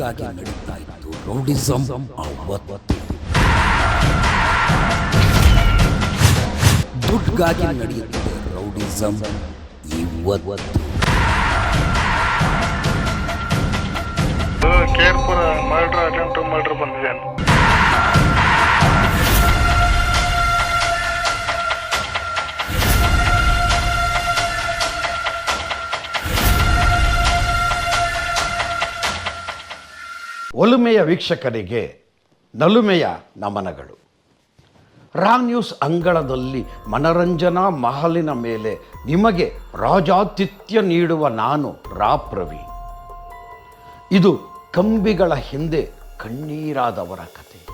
ದುಡ್ಗಾಗಿ ನಡೀತಾ ಇತ್ತು ರೌಡಿಸಂ ದುಡ್ಗಾಗಿ ನಡೆಯುತ್ತೆ ರೌಡಿಸಂ ಇವತ್ತು. ಕೇರ್ಪುರ ಮರ್ಡರ್ ಅಟೆಂಪ್ಟ್ ಮರ್ಡರ್ ಬಂದಿದೆ ಒಲುಮೆಯ ವೀಕ್ಷಕರಿಗೆ ನಲುಮೆಯ ನಮನಗಳು. ರಾ ನ್ಯೂಸ್ ಅಂಗಳದಲ್ಲಿ ಮನರಂಜನಾ ಮಹಲಿನ ಮೇಲೆ ನಿಮಗೆ ರಾಜಾತಿಥ್ಯ ನೀಡುವ ನಾನು ರಾ ಪ್ರವೀಣ್ ಇದು ಕಂಬಿಗಳ ಹಿಂದೆ ಕಣ್ಣೀರಾದವರ ಕತೆ.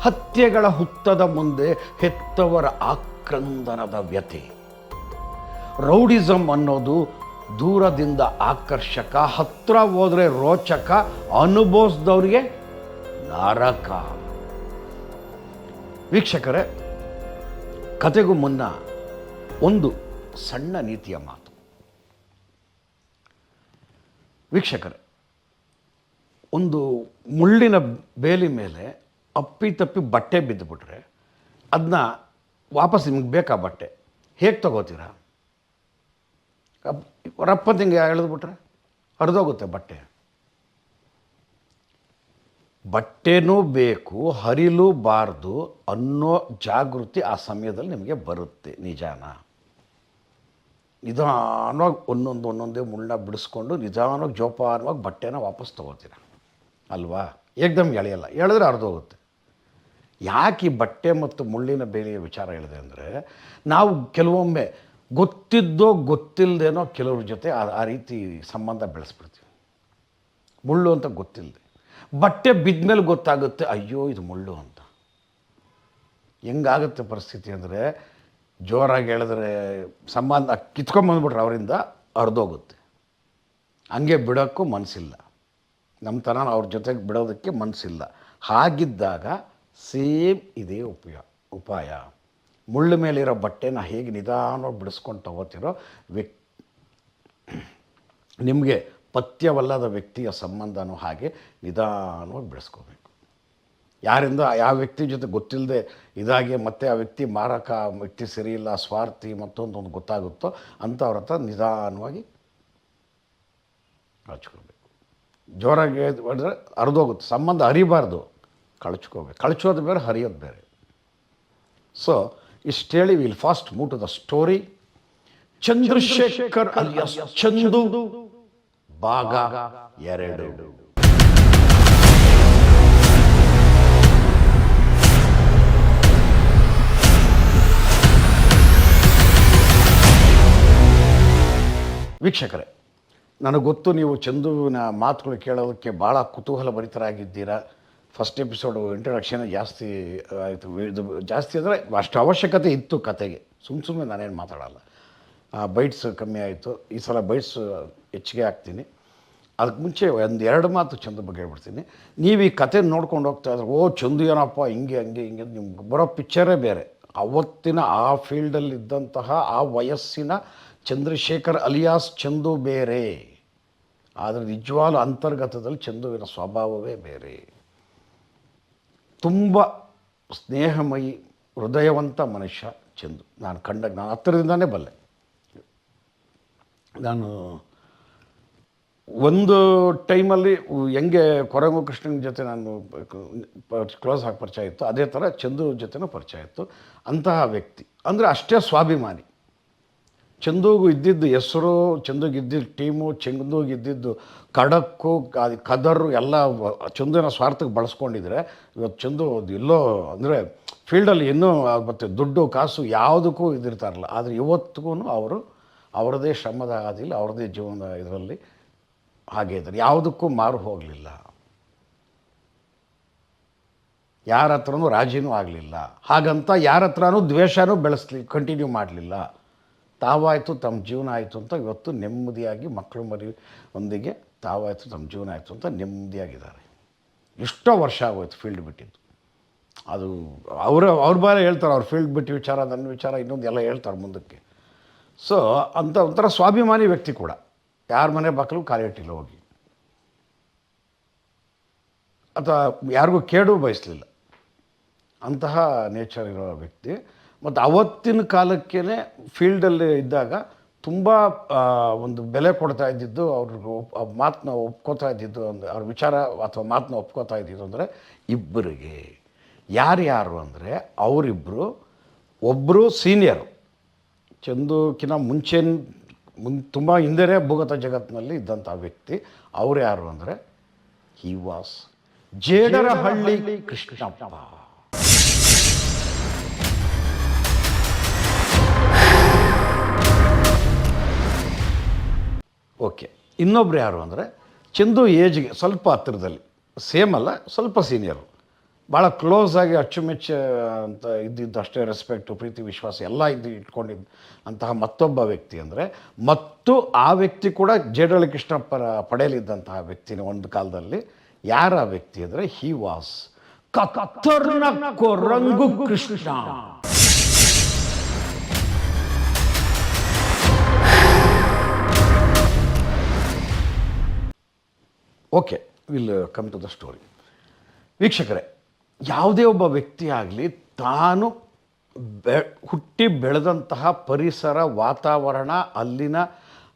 ಹತ್ಯೆಗಳ ಹುತ್ತದ ಮುಂದೆ ಹೆತ್ತವರ ಆಕ್ರಂದನದ ವ್ಯಥೆ. ರೌಡಿಸಮ್ ಅನ್ನೋದು ದೂರದಿಂದ ಆಕರ್ಷಕ, ಹತ್ರ ಹೋದರೆ ರೋಚಕ, ಅನುಭವಿಸ್ದವ್ರಿಗೆ ನರಕ. ವೀಕ್ಷಕರೇ, ಕತೆಗೂ ಮುನ್ನ ಒಂದು ಸಣ್ಣ ನೀತಿಯ ಮಾತು. ವೀಕ್ಷಕರೇ, ಒಂದು ಮುಳ್ಳಿನ ಬೇಲಿ ಮೇಲೆ ಅಪ್ಪಿ ತಪ್ಪಿ ಬಟ್ಟೆ ಬಿದ್ದುಬಿಟ್ರೆ ಅದನ್ನ ವಾಪಸ್ ನಿಮ್ಗೆ ಬೇಕಾ ಬಟ್ಟೆ? ಹೇಗೆ ತಗೋತೀರಾ? ಅಪ್- ರಪ್ಪ ತಿಂಗೆ ಎಳೆದ್ಬಿಟ್ರೆ ಹರಿದೋಗುತ್ತೆ ಬಟ್ಟೆ. ಬಟ್ಟೆನೂ ಬೇಕು ಹರಿಲೂಬಾರ್ದು ಅನ್ನೋ ಜಾಗೃತಿ ಆ ಸಮಯದಲ್ಲಿ ನಿಮಗೆ ಬರುತ್ತೆ, ನಿಜಾನ. ನಿಧಾನವಾಗಿ ಒಂದೊಂದು, ಒಂದೊಂದೇ ಮುಳ್ಳ ಬಿಡಿಸ್ಕೊಂಡು ನಿಧಾನವಾಗಿ ಜೋಪಾನವಾಗಿ ಬಟ್ಟೆನ ವಾಪಸ್ ತೊಗೋತೀರ. ಅಲ್ವಾ? ಏಕ್ದಮ್ ಎಳೆಯಲ್ಲ, ಎಳೆದ್ರೆ ಹೋಗುತ್ತೆ ಯಾಕೆ ಈ ಬಟ್ಟೆ ಮತ್ತು ಮುಳ್ಳಿನ ಬೇಲಿಯ ವಿಚಾರ ಹೇಳಿದೆ ಅಂದರೆ, ನಾವು ಕೆಲವೊಮ್ಮೆ ಗೊತ್ತಿದ್ದೋ ಗೊತ್ತಿಲ್ಲದೇನೋ ಕೆಲವ್ರ ಜೊತೆ ಆ ರೀತಿ ಸಂಬಂಧ ಬೆಳೆಸ್ಬಿಡ್ತೀವಿ. ಮುಳ್ಳು ಅಂತ ಗೊತ್ತಿಲ್ಲದೆ ಬಟ್ಟೆ ಬಿದ್ಮೇಲೆ ಗೊತ್ತಾಗುತ್ತೆ, ಅಯ್ಯೋ, ಇದು ಮುಳ್ಳು ಅಂತ. ಹೆಂಗಾಗುತ್ತೆ ಪರಿಸ್ಥಿತಿ ಅಂದರೆ, ಜೋರಾಗಿ ಹೇಳಿದ್ರೆ ಸಂಬಂಧ ಕಿತ್ಕೊಂಬಂದ್ಬಿಟ್ರೆ ಅವರಿಂದ ಹರಿದೋಗುತ್ತೆ. ಹಂಗೆ ಬಿಡೋಕ್ಕೂ ಮನಸ್ಸಿಲ್ಲ ನಮ್ಮ ಥರ ಅವ್ರ ಜೊತೆಗೆ ಬಿಡೋದಕ್ಕೆ ಮನಸ್ಸಿಲ್ಲ ಹಾಗಿದ್ದಾಗ ಸೇಮ್ ಇದೇ ಉಪಯ, ಉಪಾಯ. ಮುಳ್ಳು ಮೇಲಿರೋ ಬಟ್ಟೆನ ಹೇಗೆ ನಿಧಾನವಾಗಿ ಬಿಡಿಸ್ಕೊಂಡು ತಗೋತಿರೋ ವ್ಯಕ್ತಿ ನಿಮಗೆ ಪಥ್ಯವಲ್ಲದ ವ್ಯಕ್ತಿಯ ಸಂಬಂಧನೂ ಹಾಗೆ ನಿಧಾನವಾಗಿ ಬೆಳೆಸ್ಕೋಬೇಕು ಯಾರಿಂದ ಯಾವ ವ್ಯಕ್ತಿ ಜೊತೆ ಗೊತ್ತಿಲ್ಲದೆ ಇದಾಗಿ ಮತ್ತೆ ಆ ವ್ಯಕ್ತಿ ಮಾರಕ ವ್ಯಕ್ತಿ ಸರಿಯಿಲ್ಲ, ಸ್ವಾರ್ಥಿ ಮತ್ತೊಂದೊಂದು ಗೊತ್ತಾಗುತ್ತೋ ಅಂಥವ್ರ ಹತ್ರ ನಿಧಾನವಾಗಿ ಕಳಚ್ಕೋಬೇಕು. ಜೋರಾಗಿ ಹೊಡೆದ್ರೆ ಹರಿದೋಗುತ್ತೆ. ಸಂಬಂಧ ಹರಿಬಾರ್ದು. ಕಳ್ಚ್ಕೋಬೇಕು. ಕಳ್ಚೋದು ಬೇರೆ, ಹರಿಯೋದು ಬೇರೆ. ಸೊ ಇಷ್ಟು ಹೇಳಿ will fast move to the story Chandrashekhar alias Chandu, ಭಾಗ ಎರಡು. ವೀಕ್ಷಕರೇ ನನಗೆ ಗೊತ್ತು ನೀವು ಚಂದುವಿನ ಮಾತುಗಳು ಕೇಳೋದಕ್ಕೆ ಭಾಳ ಕುತೂಹಲ ಭರಿತರಾಗಿದ್ದೀರಾ ಫಸ್ಟ್ ಎಪಿಸೋಡು ಇಂಟ್ರಡಕ್ಷನ್ ಜಾಸ್ತಿ ಆಯಿತು. ಇದು ಜಾಸ್ತಿ ಅಂದರೆ ಅಷ್ಟು ಅವಶ್ಯಕತೆ ಇತ್ತು ಕತೆಗೆ. ಸುಮ್ಮ ಸುಮ್ಮನೆ ನಾನೇನು ಮಾತಾಡಲ್ಲ. ಬೈಟ್ಸ್ ಕಮ್ಮಿ ಆಯಿತು. ಈ ಸಲ ಬೈಟ್ಸ್ ಹೆಚ್ಚಿಗೆ ಹಾಕ್ತೀನಿ. ಅದಕ್ಕೆ ಮುಂಚೆ ಒಂದು ಎರಡು ಮಾತು ಚೆಂದ ಬಗ್ಗೆ ಹೇಳ್ಬಿಡ್ತೀನಿ. ನೀವು ಈ ಕತೆ ನೋಡ್ಕೊಂಡು ಹೋಗ್ತಾ ಇದ್ರೆ, ಓ, ಚಂದು ಏನಪ್ಪ, ಹಿಂಗೆ, ಹಂಗೆ, ಹಿಂಗೆ ನಿಮ್ಗೆ ಬರೋ ಪಿಕ್ಚರೇ ಬೇರೆ. ಅವತ್ತಿನ ಆ ಫೀಲ್ಡಲ್ಲಿದ್ದಂತಹ ಆ ವಯಸ್ಸಿನ ಚಂದ್ರಶೇಖರ್ ಅಲಿಯಾಸ್ ಚಂದು ಬೇರೆ. ಆದರೆ ನಿಜವಾದ ಅಂತರ್ಗತದಲ್ಲಿ ಚಂದುವಿನ ಸ್ವಭಾವವೇ ಬೇರೆ. ತುಂಬ ಸ್ನೇಹಮಯಿ, ಹೃದಯವಂತ ಮನುಷ್ಯ ಚಂದು. ನಾನು ಕಂಡ ನಾನು ಹತ್ತಿರದಿಂದನೇ ಬಲ್ಲೆ. ನಾನು ಒಂದು ಟೈಮಲ್ಲಿ ಹೆಂಗೆ ಕೊರಂಗು ಕೃಷ್ಣನ ಜೊತೆ ನಾನು ಕ್ಲೋಸ್ ಆಗಿ ಪರಿಚಯ ಇತ್ತು, ಅದೇ ಥರ ಚಂದು ಜೊತೆನೂ ಪರಿಚಯ ಇತ್ತು. ಅಂತಹ ವ್ಯಕ್ತಿ. ಅಂದರೆ ಅಷ್ಟೇ ಸ್ವಾಭಿಮಾನಿ. ಚಂದುಗೂ ಇದ್ದಿದ್ದು ಹೆಸರು, ಚಂದೋಗಿ ಇದ್ದಿದ್ದು ಟೀಮು, ಚಂದೋಗಿ ಇದ್ದಿದ್ದು ಖಡಕ್ಕು ಕದರು ಎಲ್ಲ ಚಂದನ ಸ್ವಾರ್ಥಕ್ಕೆ ಬಳಸ್ಕೊಂಡಿದ್ರೆ ಇವತ್ತು ಚಂದು ಎಲ್ಲೋ ಅಂದರೆ ಫೀಲ್ಡಲ್ಲಿ ಇನ್ನೂ ಮತ್ತು ದುಡ್ಡು, ಕಾಸು ಯಾವುದಕ್ಕೂ ಇದಿರ್ತಾರಲ್ಲ. ಆದರೆ ಇವತ್ತಿಗೂ ಅವರು ಅವರದೇ ಶ್ರಮದ ಹಾದಿಲಿ ಅವರದೇ ಜೀವನದ ಇದರಲ್ಲಿ ಹಾಗೆ ಇದ್ದಾರೆ. ಯಾವುದಕ್ಕೂ ಮಾರು ಹೋಗಲಿಲ್ಲ. ಯಾರ ಹತ್ರನೂ ರಾಜಿನೂ ಆಗಲಿಲ್ಲ. ಹಾಗಂತ ಯಾರ ಹತ್ರನೂ ದ್ವೇಷನೂ ಬೆಳೆಸ್ಲಿ ಕಂಟಿನ್ಯೂ ಮಾಡಲಿಲ್ಲ. ತಾವಾಯಿತು, ತಮ್ಮ ಜೀವನ ಆಯಿತು ಅಂತ ಇವತ್ತು ನೆಮ್ಮದಿಯಾಗಿ ಮಕ್ಕಳು ಮರಿ ಒಂದಿಗೆ ತಾವಾಯಿತು, ತಮ್ಮ ಜೀವನ ಆಯಿತು ಅಂತ ನೆಮ್ಮದಿಯಾಗಿದ್ದಾರೆ. ಎಷ್ಟೋ ವರ್ಷ ಆಗೋಯ್ತು ಫೀಲ್ಡ್ ಬಿಟ್ಟಿದ್ದು. ಅದು ಅವರು, ಅವ್ರ ಬಾರೆ ಹೇಳ್ತಾರೆ, ಅವ್ರು ಫೀಲ್ಡ್ ಬಿಟ್ಟು ವಿಚಾರ, ನನ್ನ ವಿಚಾರ, ಇನ್ನೊಂದು ಎಲ್ಲ ಹೇಳ್ತಾರೆ ಮುಂದಕ್ಕೆ. ಸೊ ಅಂತ ಒಂಥರ ಸ್ವಾಭಿಮಾನಿ ವ್ಯಕ್ತಿ ಕೂಡ. ಯಾರ ಮನೆ ಬಾಕಲು ಕಾಲಿಟ್ಟಿಲ್ಲ ಹೋಗಿ. ಅಥವಾ ಯಾರಿಗೂ ಕೇಡು ಬಯಸಲಿಲ್ಲ. ಅಂತಹ ನೇಚರ್ ಇರೋ ವ್ಯಕ್ತಿ ಮತ್ತು ಅವತ್ತಿನ ಕಾಲಕ್ಕೇ ಫೀಲ್ಡಲ್ಲಿ ಇದ್ದಾಗ ತುಂಬ ಒಂದು ಬೆಲೆ ಕೊಡ್ತಾ ಇದ್ದಿದ್ದು ಅವ್ರ ಮಾತನ್ನ ಒಪ್ಕೋತಾ ಇದ್ದಿದ್ದು ಅಂದರೆ, ಅವ್ರ ವಿಚಾರ ಅಥವಾ ಮಾತನ್ನ ಒಪ್ಕೋತಾ ಇದ್ದಿದ್ದು ಅಂದರೆ ಇಬ್ಬರಿಗೆ. ಯಾರ್ಯಾರು ಅಂದರೆ ಅವರಿಬ್ಬರು ಒಬ್ಬರು ಸೀನಿಯರು. ಚಂದುಕಿನ ಮುಂಚೆ ಮುನ್, ತುಂಬ ಹಿಂದೆನೇ ಭೂಗತ ಜಗತ್ತಿನಲ್ಲಿ ಇದ್ದಂಥ ವ್ಯಕ್ತಿ, ಅವ್ರು ಯಾರು ಅಂದರೆ he was Jedarahalli Krishnappa. Okay. ಇನ್ನೊಬ್ರು ಯಾರು ಅಂದರೆ, ಚಂದು ಏಜ್ಗೆ ಸ್ವಲ್ಪ ಹತ್ತಿರದಲ್ಲಿ, ಸೇಮ್ ಅಲ್ಲ, ಸ್ವಲ್ಪ ಸೀನಿಯರು ಭಾಳ ಕ್ಲೋಸ್ ಆಗಿ ಅಚ್ಚುಮೆಚ್ಚು ಅಂತ ಇದ್ದಿದ್ದು ಅಷ್ಟೇ ರೆಸ್ಪೆಕ್ಟು ಪ್ರೀತಿ, ವಿಶ್ವಾಸ ಎಲ್ಲ ಇದ್ದು ಇಟ್ಕೊಂಡಿದ್ದು ಅಂತಹ ಮತ್ತೊಬ್ಬ ವ್ಯಕ್ತಿ ಅಂದರೆ, ಮತ್ತು ಆ ವ್ಯಕ್ತಿ ಕೂಡ ಜೇಡಳ್ಳಿ ಕೃಷ್ಣಪ್ಪರ ಪಡೆಯಲಿದ್ದಂತಹ ವ್ಯಕ್ತಿನ ಒಂದು ಕಾಲದಲ್ಲಿ. ಯಾರ ವ್ಯಕ್ತಿ ಅಂದರೆ he was ಕತ್ತರ್ನ Korangu Krishna. Okay, will come to the story ವೀಕ್ಷಕರೇ, ಯಾವುದೇ ಒಬ್ಬ ವ್ಯಕ್ತಿ ಆಗಲಿ ತಾನು ಬೆ, ಹುಟ್ಟಿ ಬೆಳೆದಂತಹ ಪರಿಸರ, ವಾತಾವರಣ, ಅಲ್ಲಿನ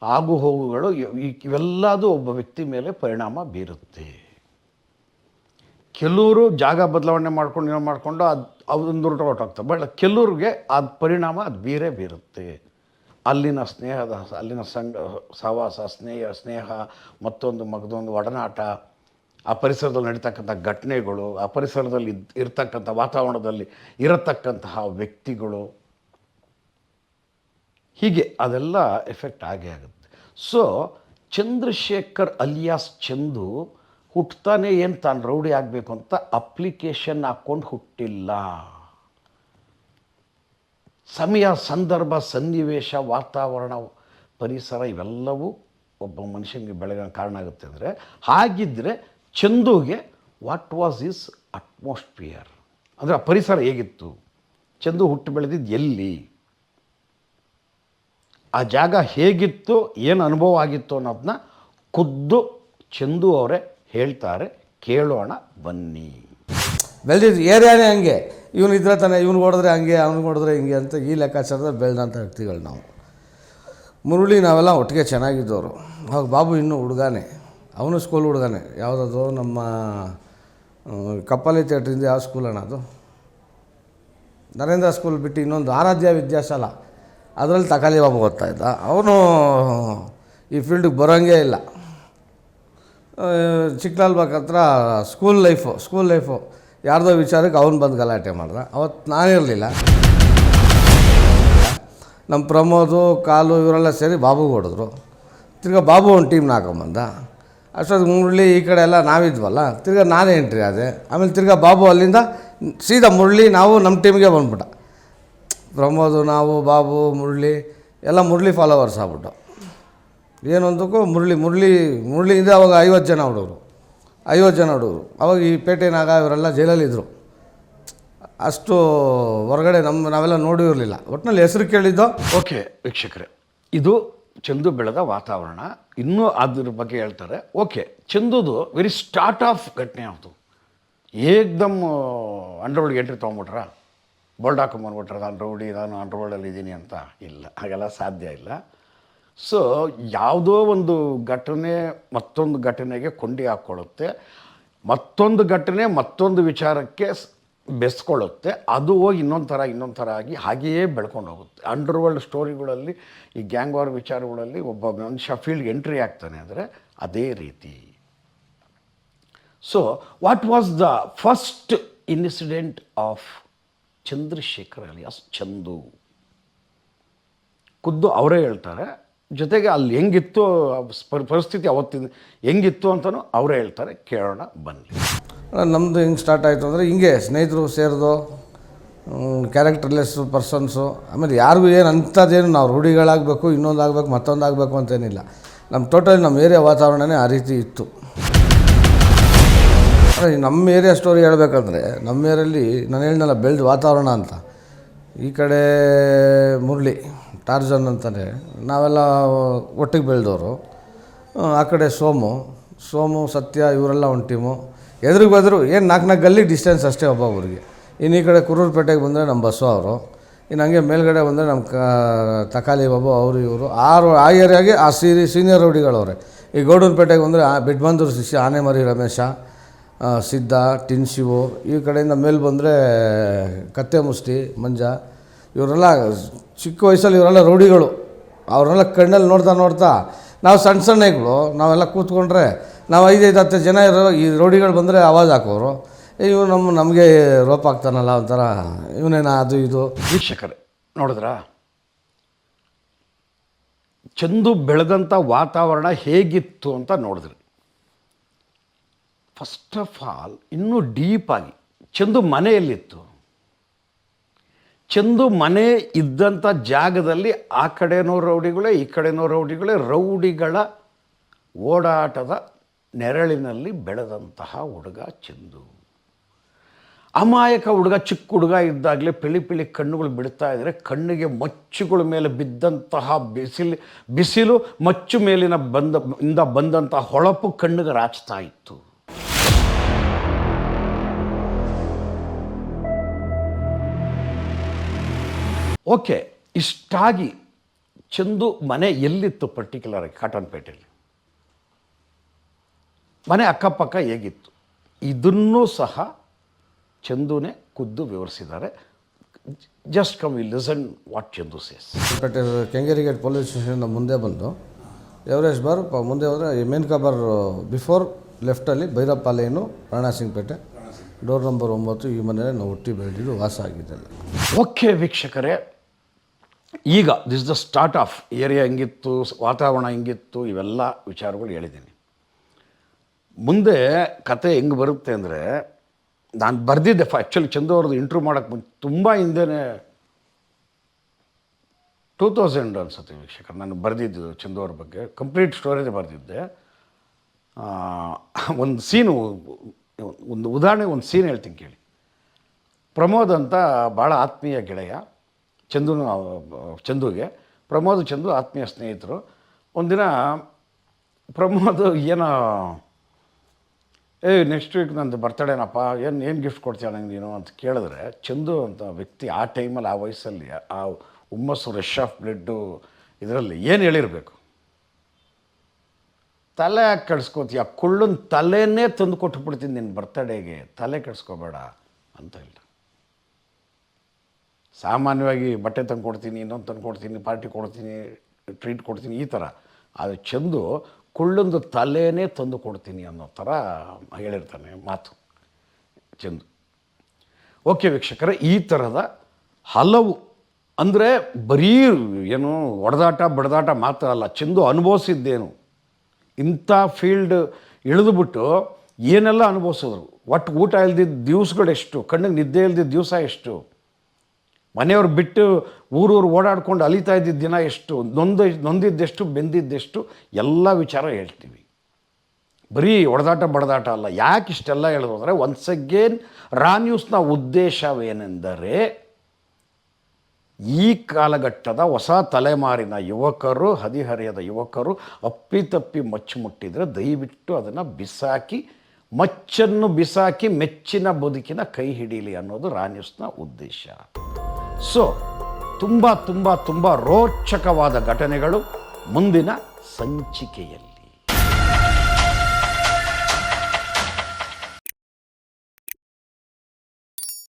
ಆಗುಹೋಗುಗಳು, ಇವ್- ಇವೆಲ್ಲದೂ ಒಬ್ಬ ವ್ಯಕ್ತಿ ಮೇಲೆ ಪರಿಣಾಮ ಬೀರುತ್ತೆ. ಕೆಲವರು ಜಾಗ ಬದಲಾವಣೆ ಮಾಡ್ಕೊಂಡು ಏನೋ ಮಾಡಿಕೊಂಡು ಅದು ಅದೊಂದು ಹೊರಟೋಗ್ತವೆ ಬಟ್ ಕೆಲವ್ರಿಗೆ ಅದು ಪರಿಣಾಮ ಅದು ಬೀರೇ ಬೀರುತ್ತೆ. ಅಲ್ಲಿನ ಸ್ನೇಹದ ಅಲ್ಲಿನ ಸಂಘ, ಸಹವಾಸ, ಸ್ನೇಹ ಸ್ನೇಹ, ಮತ್ತೊಂದು ಮಗದೊಂದು ಒಡನಾಟ, ಆ ಪರಿಸರದಲ್ಲಿ ನಡೀತಕ್ಕಂಥ ಘಟನೆಗಳು, ಆ ಪರಿಸರದಲ್ಲಿ ಇರ್ತಕ್ಕಂಥ ವಾತಾವರಣದಲ್ಲಿ ಇರತಕ್ಕಂತಹ ವ್ಯಕ್ತಿಗಳು, ಹೀಗೆ ಅದೆಲ್ಲ ಎಫೆಕ್ಟ್ ಆಗೇ ಆಗುತ್ತೆ. ಸೊ ಚಂದ್ರಶೇಖರ್ ಅಲಿಯಾಸ್ ಚಂದು ಹುಟ್ತಾನೆ ಏನು ತಾನು ರೌಡಿ ಆಗಬೇಕು ಅಂತ ಅಪ್ಲಿಕೇಶನ್ ಹಾಕ್ಕೊಂಡು ಹುಟ್ಟಿಲ್ಲ. ಸಮಯ, ಸಂದರ್ಭ, ಸನ್ನಿವೇಶ, ವಾತಾವರಣ, ಪರಿಸರ ಇವೆಲ್ಲವೂ ಒಬ್ಬ ಮನುಷ್ಯನಿಗೆ ಬೆಳಗ ಕಾರಣ ಆಗುತ್ತೆ ಅಂದರೆ ಹಾಗಿದ್ದರೆ ಚಂದುಗೆ ವಾಟ್ ವಾಸ್ ಇಸ್ ಅಟ್ಮಾಸ್ಫಿಯರ್ ಅಂದರೆ ಆ ಪರಿಸರ ಹೇಗಿತ್ತು? ಚಂದು ಹುಟ್ಟು ಬೆಳೆದಿದ್ದು ಎಲ್ಲಿ? ಆ ಜಾಗ ಹೇಗಿತ್ತು, ಏನು ಅನುಭವ ಆಗಿತ್ತು ಅನ್ನೋದನ್ನ ಖುದ್ದು ಚಂದು ಅವರೇ ಹೇಳ್ತಾರೆ. ಕೇಳೋಣ ಬನ್ನಿ. ಬೆಳೆದಿದ್ದು ಏರಿಯಾನೇ ಹಂಗೆ. ಇವನು ಇದ್ರೆ ತಾನೆ ಇವ್ನು ಹೊಡೆದ್ರೆ ಹಂಗೆ ಅವ್ನಿಗೆ ಹೊಡೆದ್ರೆ ಹಿಂಗೆ ಅಂತ ಈ ಲೆಕ್ಕಾಚಾರದಲ್ಲಿ ಬೆಳೆದಂಥ ವ್ಯಕ್ತಿಗಳು ನಾವು. ಮುರುಳಿ ನಾವೆಲ್ಲ ಒಟ್ಟಿಗೆ ಚೆನ್ನಾಗಿದ್ದವರು ಅವಾಗ ಬಾಬು ಇನ್ನೂ ಹುಡುಗಾನೆ. ಅವನು ಸ್ಕೂಲ್ ಹುಡುಗಾನೆ. ಯಾವುದದು ನಮ್ಮ ಕಪ್ಪಾಲಿ ಥಿಯೇಟ್ರಿಂದ ಯಾವ ಸ್ಕೂಲ್ ಅಣ್ಣ ಅದು? ನರೇಂದ್ರ ಸ್ಕೂಲ್ ಬಿಟ್ಟು ಇನ್ನೊಂದು ಆರಾಧ್ಯ ವಿದ್ಯಾಶಾಲ. ಅದರಲ್ಲಿ ತಕಾಲಿ ಬಾಬು ಓದ್ತಾ ಇದ್ದ. ಅವನು ಈ ಫೀಲ್ಡಿಗೆ ಬರೋಂಗೇ ಇಲ್ಲ. ಚಿಕ್ಕಲಾಲ್ಬಾಗ್ ಹತ್ರ ಸ್ಕೂಲ್ ಲೈಫು ಸ್ಕೂಲ್ ಲೈಫು. ಯಾರ್ದೋ ವಿಚಾರಕ್ಕೆ ಅವನು ಬಂದು ಗಲಾಟೆ ಮಾಡ್ದ. ಅವತ್ತು ನಾನಿರಲಿಲ್ಲ ನಮ್ಮ ಪ್ರಮೋದು, ಕಾಲು ಇವರೆಲ್ಲ ಸೇರಿ ಬಾಬುಗೆ ಹೊಡೆದ್ರು. ತಿರ್ಗಾ ಬಾಬು ಒಂದು ಟೀಮ್ನ ಹಾಕೊಂಬಂದ. ಅಷ್ಟೊತ್ತು ಮುರಳಿ ಈ ಕಡೆ ಎಲ್ಲ ನಾವಿದ್ವಲ್ಲ, ತಿರ್ಗಾ ನಾನೇ ಎಂಟ್ರಿ ಆದೆ. ಆಮೇಲೆ ತಿರ್ಗಾ ಬಾಬು ಅಲ್ಲಿಂದ ಸೀದಾ ಮುರಳಿ, ನಾವು ನಮ್ಮ ಟೀಮ್ಗೆ ಬಂದ್ಬಿಟ್ಟ. ಪ್ರಮೋದು, ನಾವು, ಬಾಬು, ಮುರಳಿ, ಎಲ್ಲ ಮುರಳಿ ಫಾಲೋವರ್ಸ್ ಆಗ್ಬಿಟ್ಟು. ಏನೊಂದಕ್ಕೂ ಮುರಳಿ ಮುರಳಿ, ಮುರಳಿಯಿಂದ ಅವಾಗ ಐವತ್ತು ಜನ ಹುಡುಗರು. ಐವತ್ತು ಜನ ಹುಡುಗರು ಅವಾಗ ಈ ಪೇಟೆ ನಾಗ ಇವರೆಲ್ಲ ಜೈಲಲ್ಲಿದ್ದರು ಅಷ್ಟು ಹೊರಗಡೆ ನಮ್ಮ ನಾವೆಲ್ಲ ನೋಡಿರಲಿಲ್ಲ. ಒಟ್ಟಿನಲ್ಲಿ ಹೆಸರು ಕೇಳಿದ್ದೋ? ಓಕೆ, ವೀಕ್ಷಕರೇ, ಇದು ಚಂದು ಬೆಳೆದ ವಾತಾವರಣ. ಇನ್ನೂ ಅದ್ರ ಬಗ್ಗೆ ಹೇಳ್ತಾರೆ. ಓಕೆ, ಚಂದುದು ವೆರಿ ಸ್ಟಾರ್ಟ್ ಆಫ್ ಘಟನೆ ಯಾವುದು? ಏಕ್ದಮ್ ಅಂಡರ್ವರ್ಲ್ಡ್ ಎಂಟ್ರಿ ತೊಗೊಂಬಿಟ್ರ ಬೋಲ್ಡ್ ಹಾಕೊಂಬಂದ್ಬಿಟ್ರ ನಾನು ರೌಡಿ ನಾನು ಅಂಡರ್ವರ್ಲ್ಡಲ್ಲಿ ಇದ್ದೀನಿ ಅಂತ? ಇಲ್ಲ, ಹಾಗೆಲ್ಲ ಸಾಧ್ಯ ಇಲ್ಲ. ಸೊ ಯಾವುದೋ ಒಂದು ಘಟನೆ ಮತ್ತೊಂದು ಘಟನೆಗೆ ಕೊಂಡಿ ಹಾಕ್ಕೊಳ್ಳುತ್ತೆ. ಮತ್ತೊಂದು ಘಟನೆ ಮತ್ತೊಂದು ವಿಚಾರಕ್ಕೆ ಬೆಸ್ಕೊಳ್ಳುತ್ತೆ. ಅದು ಹೋಗಿ ಇನ್ನೊಂದು ಥರ ಇನ್ನೊಂದು ಥರ ಆಗಿ ಹಾಗೆಯೇ ಬೆಳ್ಕೊಂಡು ಹೋಗುತ್ತೆ. ಅಂಡರ್ ವರ್ಲ್ಡ್ ಸ್ಟೋರಿಗಳಲ್ಲಿ ಈ ಗ್ಯಾಂಗ್ ವಾರ್ ವಿಚಾರಗಳಲ್ಲಿ ಒಬ್ಬ ಮನುಷ್ಯ ಫೀಲ್ಡ್ಗೆ ಎಂಟ್ರಿ ಆಗ್ತಾನೆ ಅಂದರೆ ಅದೇ ರೀತಿ. So what was the first incident of Chandrashekhar alias Chandu? ಖುದ್ದು ಅವರೇ ಹೇಳ್ತಾರೆ. ಜೊತೆಗೆ ಅಲ್ಲಿ ಹೆಂಗಿತ್ತು ಪರಿಸ್ಥಿತಿ ಅವತ್ತಿನ ಹೆಂಗಿತ್ತು ಅಂತಲೂ ಅವರೇ ಹೇಳ್ತಾರೆ, ಕೇಳೋಣ ಬನ್ನಿ. ನಮ್ಮದು ಹಿಂಗೆ ಸ್ಟಾರ್ಟ್ ಆಯಿತು ಅಂದರೆ ಹಿಂಗೆ, ಸ್ನೇಹಿತರು ಸೇರಿದು ಕ್ಯಾರೆಕ್ಟರ್ಲೆಸ್ ಪರ್ಸನ್ಸು ಆಮೇಲೆ ಯಾರಿಗೂ ಏನು ಅಂಥದ್ದೇನು ನಾವು ರೂಢಿಗಳಾಗಬೇಕು ಇನ್ನೊಂದು ಆಗಬೇಕು ಮತ್ತೊಂದು ಆಗಬೇಕು ಅಂತೇನಿಲ್ಲ. ನಮ್ಮ ಟೋಟಲಿ ನಮ್ಮ ಏರಿಯಾ ವಾತಾವರಣನೇ ಆ ರೀತಿ ಇತ್ತು. ನಮ್ಮ ಏರಿಯಾ ಸ್ಟೋರಿ ಹೇಳಬೇಕಂದ್ರೆ ನಮ್ಮ ಏರಿಯಲ್ಲಿ ನಾನು ಹೇಳಿದ್ನಲ್ಲ, ಬೆಳೆದ ವಾತಾವರಣ ಅಂತ. ಈ ಕಡೆ ಮುರಳಿ ಟಾರ್ಜನ್ ಅಂತಾನೆ. ನಾವೆಲ್ಲ ಒಟ್ಟಿಗೆ ಬೆಳೆದವರು. ಆ ಕಡೆ ಸೋಮು. ಸೋಮು, ಸತ್ಯ, ಇವರೆಲ್ಲ ಒಂದು ಟೀಮು. ಎದುರಿಗೆ ಬದ್ರು ಏನು ನಾಲ್ಕು ನಾಲ್ಕು ಗಲ್ಲಿ ಡಿಸ್ಟೆನ್ಸ್ ಅಷ್ಟೇ ಒಬ್ಬೊಬ್ರಿಗೆ ಇನ್ನು ಈ ಕಡೆ ಕುರೂರುಪೇಟೆಗೆ ಬಂದರೆ ನಮ್ಮ ಬಸ್ಸು ಅವರು. ಇನ್ನು ಹಂಗೆ ಮೇಲ್ಗಡೆ ಬಂದರೆ ನಮ್ಮ ಕ, ತಕಾಲಿ ಬಾಬು ಅವರು, ಇವರು. ಆರು ಆ ಏರಿಯಾಗೆ ಆ ಸೀರಿ ಸೀನಿಯರ್ ರೌಡಿಗಳವ್ರೆ ಈ ಗೌಡನಪೇಟೆಗೆ ಬಂದರೆ ಆ ಬಿಡ್ಬಂದೂರು ಶಿಷ್ಯ ಆನೆಮರಿ, ರಮೇಶ ಸಿದ್ಧ, ಟಿನ್ ಶಿವು. ಈ ಕಡೆಯಿಂದ ಮೇಲೆ ಬಂದರೆ ಕತ್ತೆ ಮುಷ್ಟಿ, ಮಂಜ. ಇವರೆಲ್ಲ ಚಿಕ್ಕ ವಯಸ್ಸಲ್ಲಿ ಇವರೆಲ್ಲ ರೌಡಿಗಳು ಅವರೆಲ್ಲ ಕಣ್ಣಲ್ಲಿ ನೋಡ್ತಾ ನೋಡ್ತಾ ನಾವು ಸಣ್ಣ ಸಣ್ಣಗಳು, ನಾವೆಲ್ಲ ಕೂತ್ಕೊಂಡ್ರೆ ನಾವು ಐದೈದು ಹತ್ತು ಜನ ಇರೋ ಈ ರೋಡಿಗಳು ಬಂದರೆ ಆವಾಜ್ ಹಾಕೋರು. ಇವು ನಮ್ಮ ನಮಗೆ ರೋಪ್ ಆಗ್ತಾನಲ್ಲ ಒಂಥರ, ಇವನೇನ ಅದು ಇದು. ವೀಕ್ಷಕರೇ, ನೋಡಿದ್ರಾ? ಚಂದು ಬೆಳೆದಂಥ ವಾತಾವರಣ ಹೇಗಿತ್ತು ಅಂತ ನೋಡಿದ್ರಿ. ಫಸ್ಟ್ ಆಫ್ ಆಲ್ ಇನ್ನೂ ಡೀಪಾಗಿ ಚಂದು ಮನೆಯಲ್ಲಿತ್ತು. ಚಂದು ಮನೆ ಇದ್ದಂಥ ಜಾಗದಲ್ಲಿ ಆ ಕಡೆನೋ ರೌಡಿಗಳೇ, ಈ ಕಡೆನೋ ರೌಡಿಗಳೇ, ರೌಡಿಗಳ ಓಡಾಟದ ನೆರಳಿನಲ್ಲಿ ಬೆಳೆದಂತಹ ಹುಡುಗ ಚಂದು. ಅಮಾಯಕ ಹುಡುಗ, ಚಿಕ್ಕ ಹುಡುಗ ಇದ್ದಾಗಲೇ ಪಿಳಿ ಪಿಳಿ ಕಣ್ಣುಗಳು ಬಿಡ್ತಾ ಇದ್ದರೆ ಕಣ್ಣಿಗೆ ಮಚ್ಚುಗಳ ಮೇಲೆ ಬಿದ್ದಂತಹ ಬಿಸಿಲು ಬಿಸಿಲು ಮಚ್ಚು ಮೇಲಿನ ಬಂದ, ಇಂದ ಬಂದಂತಹ ಹೊಳಪು ಕಣ್ಣಿಗೆ ರಾಚ್ತಾ ಇತ್ತು. ಓಕೆ ಇಷ್ಟಾಗಿ ಚಂದು ಮನೆ ಎಲ್ಲಿತ್ತು ಪರ್ಟಿಕ್ಯುಲರ್ ಆಗಿ ಕಾಟನ್ಪೇಟೆಯಲ್ಲಿ? ಮನೆ ಅಕ್ಕಪಕ್ಕ ಹೇಗಿತ್ತು? ಇದನ್ನೂ ಸಹ ಚಂದುನೇ ಖುದ್ದು ವಿವರಿಸಿದ್ದಾರೆ. Just come we listen what Chandu says but Kengeri gate police station ಮುಂದೆ ಬಂದು ಎವರೇಜ್ ಬಾರ್ ಮುಂದೆ ಹೋದರೆ ಮೇನ್ಕಾ ಕಬರ್ ಬಿಫೋರ್ ಲೆಫ್ಟಲ್ಲಿ ಭೈರಪ್ಪ ಲೇನು ರಾಣಾ ಸಿಂಗ್ ಪೇಟೆ ಡೋರ್ ನಂಬರ್ ಒಂಬತ್ತು ಈ ಮನೆಯಲ್ಲಿ ನಾವು ಹುಟ್ಟಿ ಬೆಳೆದಿದ್ದು ವಾಸ ಆಗಿದ್ದಲ್ಲ ಓಕೆ ವೀಕ್ಷಕರೇ ಈಗ this the start of area ಹೆಂಗಿತ್ತು, ವಾತಾವರಣ ಹೆಂಗಿತ್ತು, ಇವೆಲ್ಲ ವಿಚಾರಗಳು ಹೇಳಿದ್ದೀನಿ. ಮುಂದೆ ಕತೆ ಹೆಂಗೆ ಬರುತ್ತೆ ಅಂದರೆ, ನಾನು ಬರೆದಿದ್ದೆ ಫ ಆ್ಯಕ್ಚುಲಿ ಚಂದು ಅವ್ರದ್ದು ಇಂಟ್ರೂ ಮಾಡೋಕ್ಕೆ ಮುಂಚೆ ತುಂಬ ಹಿಂದೆನೇ ಟೂ ತೌಸಂಡ್ ಅನ್ಸುತ್ತೆ ವೀಕ್ಷಕರು, ನಾನು ಬರೆದಿದ್ದು ಚಂದು ಅವ್ರ ಬಗ್ಗೆ ಕಂಪ್ಲೀಟ್ ಸ್ಟೋರಿನೇ ಬರೆದಿದ್ದೆ. ಒಂದು ಸೀನು ಒಂದು ಉದಾಹರಣೆ, ಒಂದು ಸೀನ್ ಹೇಳ್ತೀನಿ ಕೇಳಿ. ಪ್ರಮೋದ್ ಅಂತ ಭಾಳ ಆತ್ಮೀಯ ಗೆಳೆಯ. ಚಂದುನು ಚಂದುಗೆ. ಪ್ರಮೋದ್ ಚಂದು ಆತ್ಮೀಯ ಸ್ನೇಹಿತರು. ಒಂದಿನ ಪ್ರಮೋದ್ ಏನೋ, ಏಯ್ ನೆಕ್ಸ್ಟ್ ವೀಕ್ ನಂದು ಬರ್ತಡೇನಪ್ಪ ಏನು ಏನು ಗಿಫ್ಟ್ ಕೊಡ್ತೀಯ ನಂಗೆ ನೀನು? ಅಂತ ಕೇಳಿದ್ರೆ, ಚಂದು ಅಂತ ವ್ಯಕ್ತಿ ಆ ಟೈಮಲ್ಲಿ ಆ ವಯಸ್ಸಲ್ಲಿ, ಆ ಹುಮ್ಮಸ್ಸು ರಶ್ ಆಫ್ ಬ್ಲಡ್ಡು ಇದರಲ್ಲಿ ಏನು ಹೇಳಿರಬೇಕು? ತಲೆ ಕೆಡಿಸ್ಕೋತೀಯ, ಕುಳ್ಳನ ತಲೆನೇ ತಂದು ಕೊಟ್ಬಿಡ್ತೀನಿ ನಿನ್ನ ಬರ್ತಡೇಗೆ ತಲೆ ಕೆಡಿಸ್ಕೋಬೇಡ ಅಂತ ಹೇಳ್ದ. ಸಾಮಾನ್ಯವಾಗಿ ಬಟ್ಟೆ ತಂದು ಕೊಡ್ತೀನಿ, ಇನ್ನೊಂದು ತಂದು ಕೊಡ್ತೀನಿ, ಪಾರ್ಟಿ ಕೊಡ್ತೀನಿ, ಟ್ರೀಟ್ ಕೊಡ್ತೀನಿ, ಈ ಥರ. ಅದು ಚಂದು ಕುಳ್ಳೊಂದು ತಲೆನೇ ತಂದು ಕೊಡ್ತೀನಿ ಅನ್ನೋ ಥರ ಹೇಳಿರ್ತಾನೆ ಮಾತು. ಚಂದು. ಓಕೆ ವೀಕ್ಷಕರೇ, ಈ ಥರದ ಹಲವು, ಅಂದರೆ ಬರೀ ಏನು ಹೊಡೆದಾಟ ಬಡದಾಟ ಮಾತ್ರ ಅಲ್ಲ, ಚಂದು ಅನುಭವಿಸಿದ್ದೇನು. ಇಂಥ ಫೀಲ್ಡ್ ಇಳಿದುಬಿಟ್ಟು ಏನೆಲ್ಲ ಅನುಭವಿಸಿದ್ರು? ಒಟ್ಟು ಊಟ ಇಲ್ದಿದ್ದ ದಿವಸಗಳೆಷ್ಟು, ಕಣ್ಣಿಗೆ ನಿದ್ದೆ ಇಲ್ದಿದ್ದ ದಿವಸ ಎಷ್ಟು? ಮನೆಯವ್ರು ಬಿಟ್ಟು ಊರೂರು ಓಡಾಡ್ಕೊಂಡು ಅಲಿತಾ ಇದ್ದಿದ್ದ ದಿನ ಎಷ್ಟು? ನೊಂದ ನೊಂದಿದ್ದೆಷ್ಟು? ಬೆಂದಿದ್ದೆಷ್ಟು? ಎಲ್ಲ ವಿಚಾರ ಹೇಳ್ತೀವಿ. ಬರೀ ಹೊಡೆದಾಟ ಬಡದಾಟ ಅಲ್ಲ. ಯಾಕೆ ಇಷ್ಟೆಲ್ಲ ಹೇಳೋದು ಅಂದರೆ ಒನ್ಸ್ ಅಗೇನ್ ರಾ ನ್ಯೂಸ್ನ ಉದ್ದೇಶವೇನೆಂದರೆ ಈ ಕಾಲಘಟ್ಟದ ಹೊಸ ತಲೆಮಾರಿನ ಯುವಕರು, ಹದಿಹರೆಯದ ಯುವಕರು ಅಪ್ಪಿತಪ್ಪಿ ಮಚ್ಚು ಮುಟ್ಟಿದರೆ ದಯವಿಟ್ಟು ಅದನ್ನು ಬಿಸಾಕಿ, ಮಚ್ಚನ್ನು ಬಿಸಾಕಿ, ಮೆಚ್ಚಿನ ಬದುಕಿನ ಕೈ ಹಿಡೀಲಿ ಅನ್ನೋದು ರಾ ನ್ಯೂಸ್ನ ಉದ್ದೇಶ. ಸೊ ತುಂಬ ತುಂಬ ತುಂಬ ರೋಚಕವಾದ ಘಟನೆಗಳು ಮುಂದಿನ ಸಂಚಿಕೆಯಲ್ಲಿ.